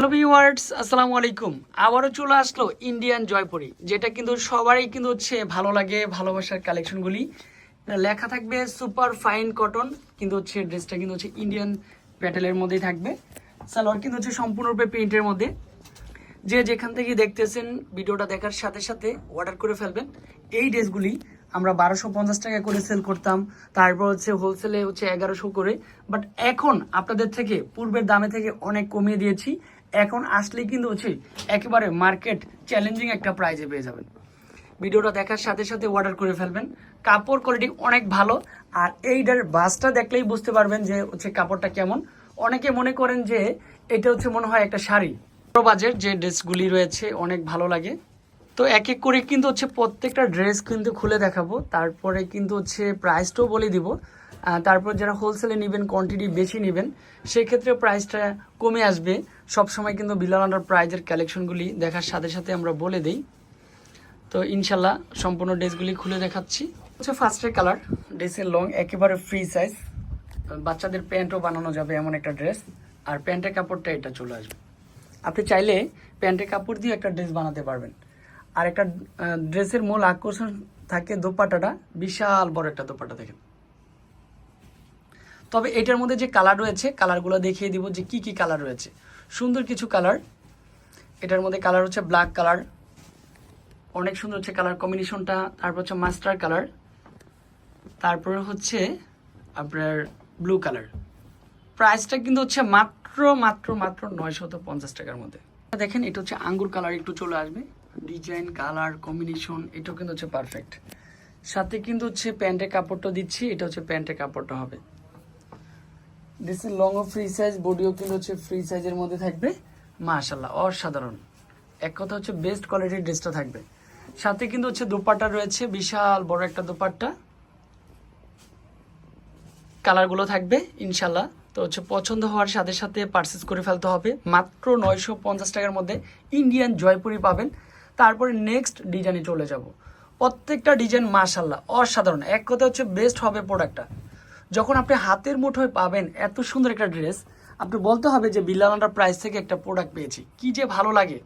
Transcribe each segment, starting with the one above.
Hello viewers আসসালামু আলাইকুম আবারও চলে আসলো ইন্ডিয়ান জয়পুরি যেটা কিন্তু সবারই কিন্তু হচ্ছে ভালো লাগে, ভালোবাসার কালেকশনগুলি লেখা থাকবে সুপার ফাইন কটন কিন্তু হচ্ছে ড্রেসটা কিন্তু হচ্ছে ইন্ডিয়ান প্যাটেলের মধ্যেই থাকবে। সালোয়ার কিন্তু হচ্ছে সম্পূর্ণরূপে প্রিন্টের মধ্যে। যে যেখান থেকে দেখতেছেন ভিডিওটা দেখার সাথে সাথে অর্ডার করে ফেলবেন। এই ড্রেসগুলি আমরা বারোশো পঞ্চাশ টাকা করে সেল করতাম, তারপর হচ্ছে হোলসেলে হচ্ছে এগারোশো করে। বাট এখন আপনাদের থেকে, পূর্বের দামে থেকে অনেক কমিয়ে দিয়েছি। এখন আসলেই কিন্তু হচ্ছে একেবারে মার্কেট চ্যালেঞ্জিং একটা প্রাইজে পেয়ে যাবেন। ভিডিওটা দেখার সাথে সাথে অর্ডার করে ফেলবেন। কাপড় কোয়ালিটি অনেক ভালো। আর এইটার বাসটা দেখলেই বুঝতে পারবেন যে হচ্ছে কাপড়টা কেমন। অনেকে মনে করেন যে এটা হচ্ছে মনে হয় একটা শাড়ি। বড় বাজেট যে ড্রেসগুলি রয়েছে, অনেক ভালো লাগে। তো এক এক করে কিন্তু হচ্ছে প্রত্যেকটা ড্রেস কিন্তু খুলে দেখাবো। তারপরে কিন্তু হচ্ছে প্রাইসটাও বলে দিব। তারপর যারা হোলসেলে নেবেন কোয়ান্টিটি বেশি নেবেন সেক্ষেত্রে প্রাইসটা কমে আসবে। সবসময় কিন্তু বিলাল আন্ডার প্রাইজের কালেকশনগুলি দেখার সাথে সাথে আমরা বলে দিই। তো ইনশাল্লাহ সম্পূর্ণ ড্রেসগুলি খুলে দেখাচ্ছি। হচ্ছে ফার্স্টের কালার ড্রেসের লং একেবারে ফ্রি সাইজ বাচ্চাদের প্যান্টও বানানো যাবে এমন একটা ড্রেস আর প্যান্টের কাপড়টা এটা চলে আসবে। আপনি চাইলে প্যান্টের কাপড় দিয়ে একটা ড্রেস বানাতে পারবেন। আর একটা ড্রেসের মূল আকর্ষণ থাকে দোপাটাটা বিশাল বড় একটা দোপাটা দেখেন। তবে এটার মধ্যে যে কালার রয়েছে কালারগুলো দেখিয়ে দিব যে কি কি কালার রয়েছে। সুন্দর কিছু কালার এটার মধ্যে কালার হচ্ছে ব্ল্যাক কালার অনেক সুন্দর হচ্ছে কালার কম্বিনেশনটা তারপর হচ্ছে মাস্টার কালার তারপরে হচ্ছে আপনার ব্লু কালার প্রাইসটা কিন্তু হচ্ছে মাত্র মাত্র মাত্র নয়শত পঞ্চাশ টাকার মধ্যে। দেখেন, এটা হচ্ছে আঙ্গুর কালার একটু চলে আসবে। ডিজাইন কালার কম্বিনেশন এটাও কিন্তু হচ্ছে পারফেক্ট সাথে কিন্তু হচ্ছে প্যান্টের কাপড়টা দিচ্ছি। এটা হচ্ছে প্যান্টের কাপড়টা হবে। This is long free size বডিও কিন্তু হচ্ছে ফ্রি সাইজের মধ্যে থাকবে। মাশাল্লাহ অসাধারণ। এক কথা হচ্ছে বেস্ট কোয়ালিটির ড্রেসটা থাকবে। সাথে কিন্তু হচ্ছে দোপাট্টা রয়েছে, বিশাল বড় একটা দোপাট্টা। কালারগুলো থাকবে ইনশাল্লাহ তো হচ্ছে পছন্দ হওয়ার সাথে সাথে পারচেস করে ফেলতে হবে। মাত্র নয়শো পঞ্চাশ টাকার মধ্যে ইন্ডিয়ান জয়পুরি পাবেন। তারপরে নেক্সট ডিজাইনে চলে যাব। প্রত্যেকটা ডিজাইন মাশাল্লাহ অসাধারণ। এক কথা হচ্ছে বেস্ট হবে প্রোডাক্টটা যখন আপনি হাতের মুঠোয় পাবেন এত সুন্দর একটা ড্রেস আপনি বলতে হবে যে বিল্লালান্ডার প্রাইস থেকে একটা প্রোডাক্ট পেয়েছি। কি যে ভালো লাগে।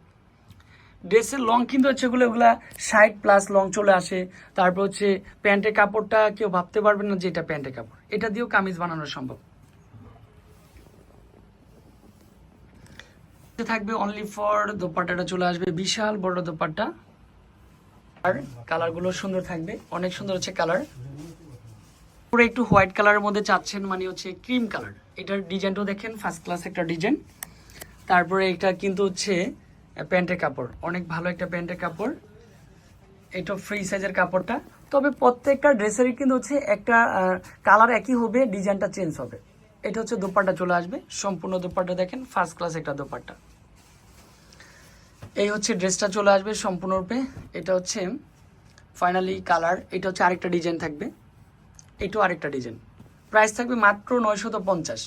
ড্রেসের লং কিন্তু হচ্ছে এগুলো, এগুলা ষাট প্লাস লং চলে আসে। তারপর হচ্ছে প্যান্টের কাপড়টা কেউ ভাবতে পারবেন না যে এটা প্যান্টের কাপড়। এটা দিয়েও কামিজ বানানো সম্ভব। থাকবে অনলি ফর দোপাট্টাটা চলে আসবে, বিশাল বড় দোপাট্টা। আর কালারগুলো সুন্দর থাকবে, অনেক সুন্দর হচ্ছে কালার পুরো একটু হোয়াইট কালারের মধ্যে চাচ্ছেন মানে হচ্ছে ক্রিম কালার এটার ডিজাইনটাও দেখেন ফার্স্ট ক্লাস একটা ডিজাইন তারপরে এটা কিন্তু হচ্ছে প্যান্টের কাপড়। অনেক ভালো একটা প্যান্টের কাপড়। এটা ফ্রি সাইজের কাপড়টা। তবে প্রত্যেকটা ড্রেসেরই কিন্তু হচ্ছে একটা কালার একই হবে ডিজাইনটা চেঞ্জ হবে। এটা হচ্ছে দোপাট্টা চলে আসবে। সম্পূর্ণ দোপাট্টা দেখেন ফার্স্ট ক্লাস একটা দোপাট্টা। এই হচ্ছে ড্রেসটা চলে আসবে সম্পূর্ণরূপে। এটা হচ্ছে ফাইনালি কালার এটা হচ্ছে আরেকটা ডিজাইন থাকবে। এটাও আরেকটা ডিজাইন প্রাইস থাকবে মাত্র নয়শত পঞ্চাশ।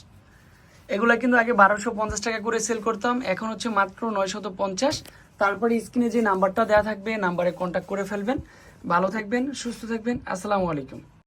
এগুলো কিন্তু আগে বারোশো পঞ্চাশ টাকা করে সেল করতাম, এখন হচ্ছে মাত্র নয়শত পঞ্চাশ। তারপরে স্ক্রিনে যে নাম্বারটা দেওয়া থাকবে নাম্বারে কন্ট্যাক্ট করে ফেলবেন। ভালো থাকবেন, সুস্থ থাকবেন। আসসালামু আলাইকুম।